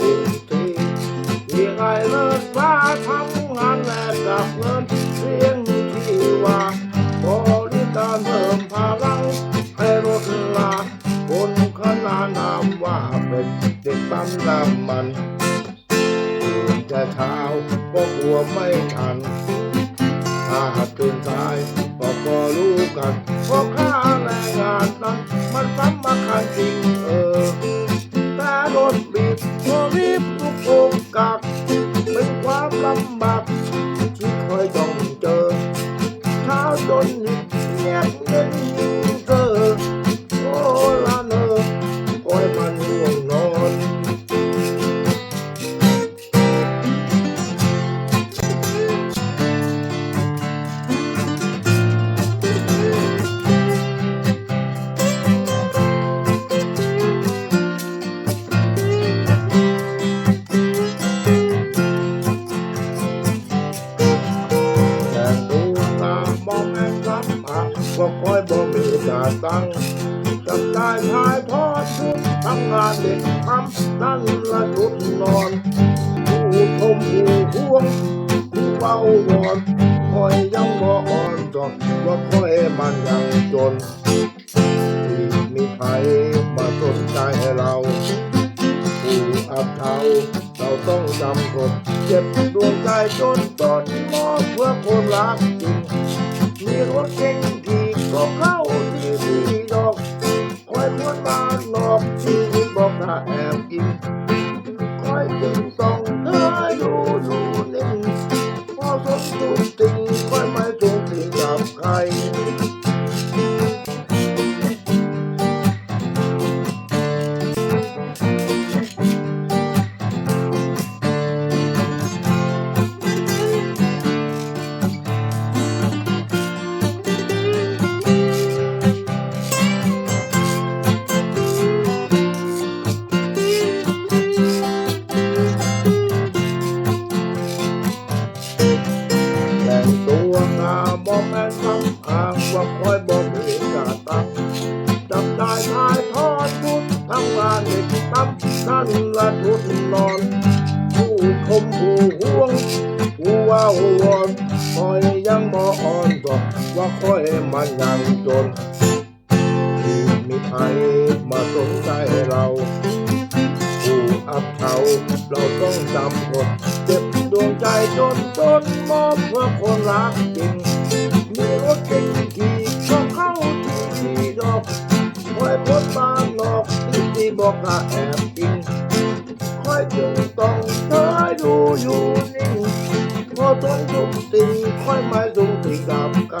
สิ่งที่ที่ไงเลิศฟ้าทำงานแลกกับเงินเสียงที่ว่าบริการเพิ่มพลังให้รถลาคนขนานนามว่าเป็นเด็กปั๊มน้ำมันตื่นแต่เช้าก็กลัวไม่ทันถ้าตื่นสายก็พอรู้กันเพราะค่าแรงงานนั้นมันสำคัญ ความล คอยบ่มีตาตั้งจำได้ทายทอชุดทำงานเด็กทำนั่นละชุดนอน ผู้ชมผู้ห่วงผู้เฝ้าวอนคอยยังบ่อ่อนจอดว่าคอยมันยังจนที่มีใครมาสนใจให้เราผู้อับเทาเราต้องจำทนเจ็บดวงใจจนจนมอบเพื่อคนรักจริง แอบกินคอยจึงต้องเธอดูดูนิ่งพอสมจุดติงคอยไม่สูงสิงกับใคร ได้ทายทอดชุดทำงานเด็กตั้มนั่นละชุดนอน ผู้ชมผู้ห่วง ผู้ว่าวอนคอยยังบ่อ่อนบอกว่าคอยมันยังจนที่มีใครมาสนใจเราผู้อับเฉาเราต้องจำทนเจ็บดวงใจจนจนมอบเพื่อคนรักจริง ที่บอกถ้าแอบอิงคอยจึงต้องเธอดูอยู่นิ่งพอทนทุกติงคอยไม่ดุงสิ่งกับไกล